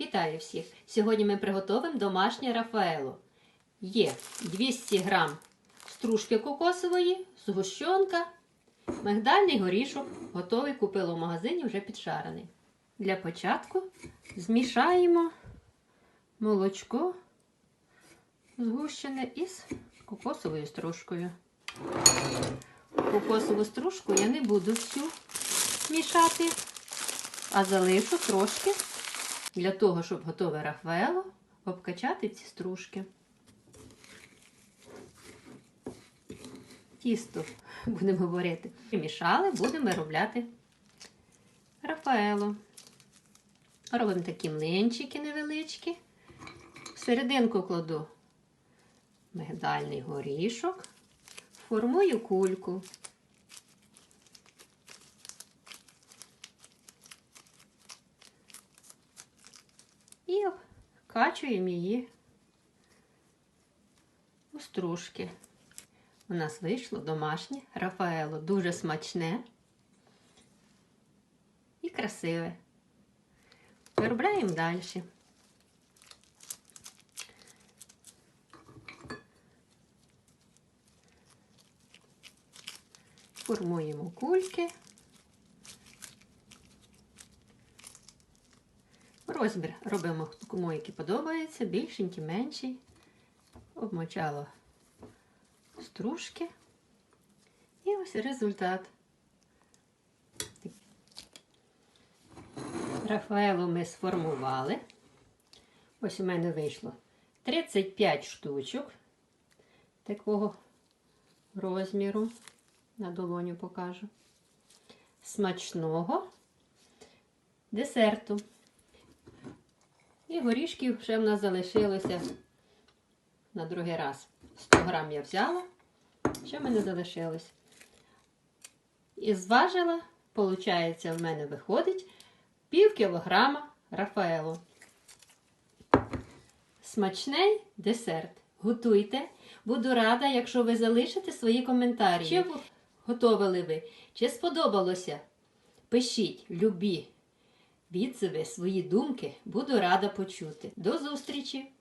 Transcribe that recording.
Вітаю всіх! Сьогодні ми приготуємо домашнє рафаело. Є 200 грам стружки кокосової, згущенка, мигдальний горішок. Готовий купила в магазині вже підшарений. Для початку змішаємо молочко згущене із кокосовою стружкою. Кокосову стружку я не буду всю мішати, а залишу трошки для того, щоб готове рафаело обкачати ці стружки. Тісто будемо говорити. Мішали, будемо виробляти рафаело. Робимо такі млинчики невеличкі. В серединку кладу мигдальний горішок, формую кульку. І вкачуємо її у стружки. У нас вийшло домашнє Рафаело. Дуже смачне і красиве. Виробляємо далі. Формуємо кульки. Розмір робимо кому який подобається, більшенький, менший. Обмочала стружки. І ось результат. Рафаелу ми сформували. Ось у мене вийшло 35 штучок такого розміру. На долоню покажу. Смачного десерту. І горішків ще в нас залишилося на другий раз. 100 грам я взяла, що в мене залишилось. І зважила, виходить, в мене виходить пів кілограма Рафаело. Смачний десерт. Готуйте. Буду рада, якщо ви залишите свої коментарі. Чи готовили ви? Чи сподобалося? Пишіть, любі відзиви, свої думки. Буду рада почути. До зустрічі!